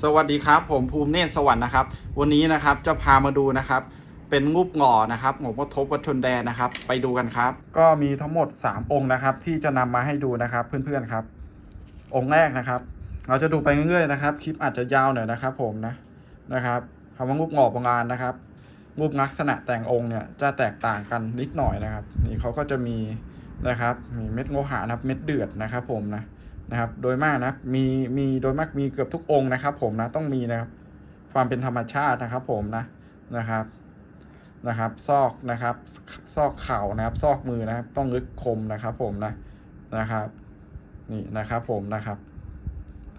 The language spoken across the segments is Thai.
สวัสดีครับ ผมภูมิเนตรสวรรค์นะครับ วันนี้นะครับจะพามาดูนะครับ เป็นงูบหงอนะครับหงพ่อทบวัชนแดนนะครับ ไปดูกันครับ ก็มีทั้งหมด 3 องค์นะครับ ที่จะนำมาให้ดูนะครับ เพื่อนๆครับ องค์แรกนะครับ เราจะดูไปเรื่อยๆนะครับ คลิปอาจจะยาวหน่อยนะครับ ผมนะนะครับคำว่างูบหงอโบราณนะครับงูบลักษณะแต่งองค์เนี่ยจะแตกต่างกันนิดหน่อยนะครับ นี่เขาก็จะมีนะครับ มีเม็ดโงหะนะครับ เม็ดเดือดนะครับ ผมนะ นะครับ โดยมากนะมีมีโดยมากมีเกือบทุกองค์นะครับ ผมนะต้องมีนะครับ ความเป็นธรรมชาตินะครับ ผมนะนะครับนะครับ ซอกนะครับ ซอกเข่านะครับ ซอกมือนะครับ ต้องลึกคมนะครับ ผมนะนะครับ นี่นะครับ ผมนะครับ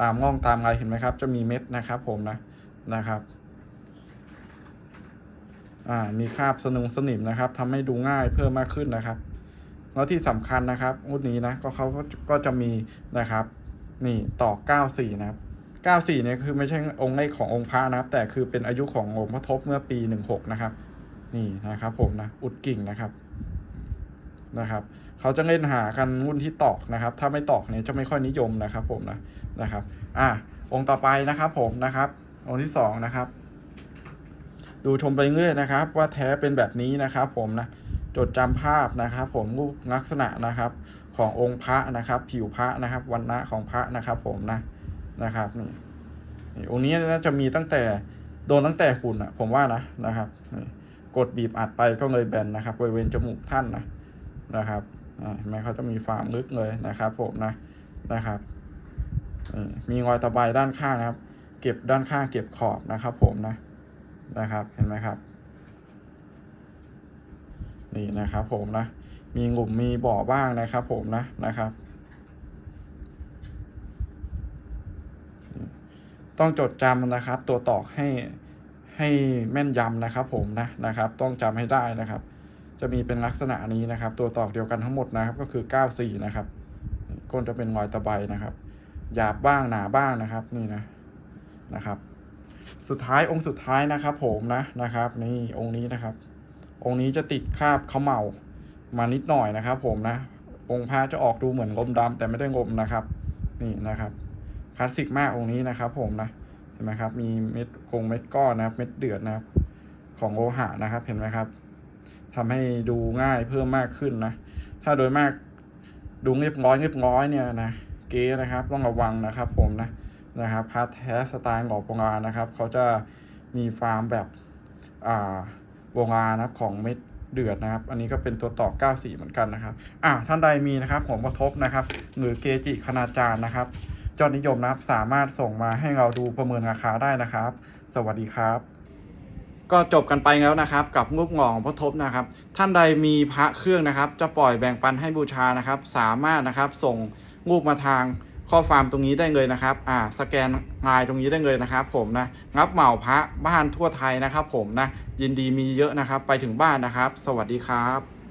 ตามง่องตามอะไรเห็นไหมครับ จะมีเม็ดนะครับ ผมนะนะครับอ่ามีคราบสนุงสนิมนะครับทำให้ดูง่ายเพิ่มมากขึ้นนะครับ แล้วที่สำคัญนะครับงวดนี้นะก็เขาก็ก็จะมีนะครับ นี่ต่อ 94 นะครับ 94เนี่ยคือไม่ใช่องค์เลขขององค์พระนะครับ แต่คือเป็นอายุขององค์พระทบเมื่อปี 16 นะครับ นี่นะครับผมนะอุดกิ่งนะครับนะครับเขาจะเล่นหากันรุ่นที่ตอกนะครับ ถ้าไม่ตอกเนี่ยจะไม่ค่อยนิยมนะครับผมนะนะครับอะองค์ต่อไปนะครับผมนะครับ องค์ที่สองนะครับ ดูชมไปเรื่อยนะครับ ว่าแท้เป็นแบบนี้นะครับผมนะ จดจำภาพนะครับ ผมรูปลักษณะนะครับขององค์พระนะครับ ผิวพระนะครับวันณะของพระนะครับ ผมนะนะครับนี่องค์นี้น่าจะมีตั้งแต่โดนตั้งแต่หุ่นอะผมว่านะนะครับกดบีบอัดไปก็เลยแบนนะครับบริเวณจมูกท่านนะนะครับเห็นไหมเขาจะมีฟาร์มลึกเลยนะครับ ผมนะนะครับมีรอยตะไบด้านข้างนะครับ เก็บด้านข้างเก็บขอบนะครับ ผมนะนะครับ เห็นไหมครับ นี่นะครับผมนะ มีหลุมมีบ่อบ้างนะครับผมนะนะครับ ต้องจดจำนะครับ ตัวตอกให้ให้แม่นยำนะครับ ผมนะนะครับ ต้องจำให้ได้นะครับ จะมีเป็นลักษณะนี้นะครับ ตัวตอกเดียวกันทั้งหมดนะครับ ก็คือ 94 นะครับก้นจะเป็นรอยตะไบนะครับหยาบบ้างหนาบ้างนะครับ นี่นะนะครับ สุดท้ายองค์สุดท้ายนะครับ ผมนะนะครับ นี่องค์นี้นะครับ องค์นี้จะติดคาบเขมเหลามานิดหน่อยนะครับ ผมนะ องค์พระจะออกดูเหมือนงมดำแต่ไม่ได้งมนะครับ นี่นะครับคลาสสิกมากองค์นี้นะครับ ผมนะเห็นไหมครับ มีเม็ดกงเม็ดก้อนนะครับ เม็ดเดือดนะครับ ของโลหะนะครับ เห็นไหมครับทำให้ดูง่ายเพิ่มมากขึ้นนะ ถ้าโดยมากดูเรียบร้อยเรียบร้อยเนี่ยนะเก๊นะครับ ต้องระวังนะครับ ผมนะนะครับพาร์ทแท้สไตล์หงอกโบราณนะครับ เขาจะมีฟาร์มแบบอ่า วงอานะครับของเม็ดเดือดนะครับ อันนี้ก็เป็นตัวต่อ 94 เหมือนกันนะครับ อ่าท่านใดมีนะครับผมกระทบนะครับ หรือเกจิคณาจารย์นะครับยอดนิยมนะครับ สามารถส่งมาให้เราดูประเมินราคาได้นะครับ สวัสดีครับ ก็จบกันไปแล้วนะครับ กับงบหงอของพระทบนะครับ ท่านใดมีพระเครื่องนะครับ จะปล่อยแบ่งปันให้บูชานะครับ สามารถนะครับส่งรูปมาทาง ข้อความตรงนี้ได้เลยนะครับอ่าสแกนไลน์ตรงนี้ได้เลยนะครับ ผมนะงับเหมาพระบ้านทั่วไทยนะครับ ผมนะยินดีมีเยอะนะครับ ไปถึงบ้านนะครับ สวัสดีครับ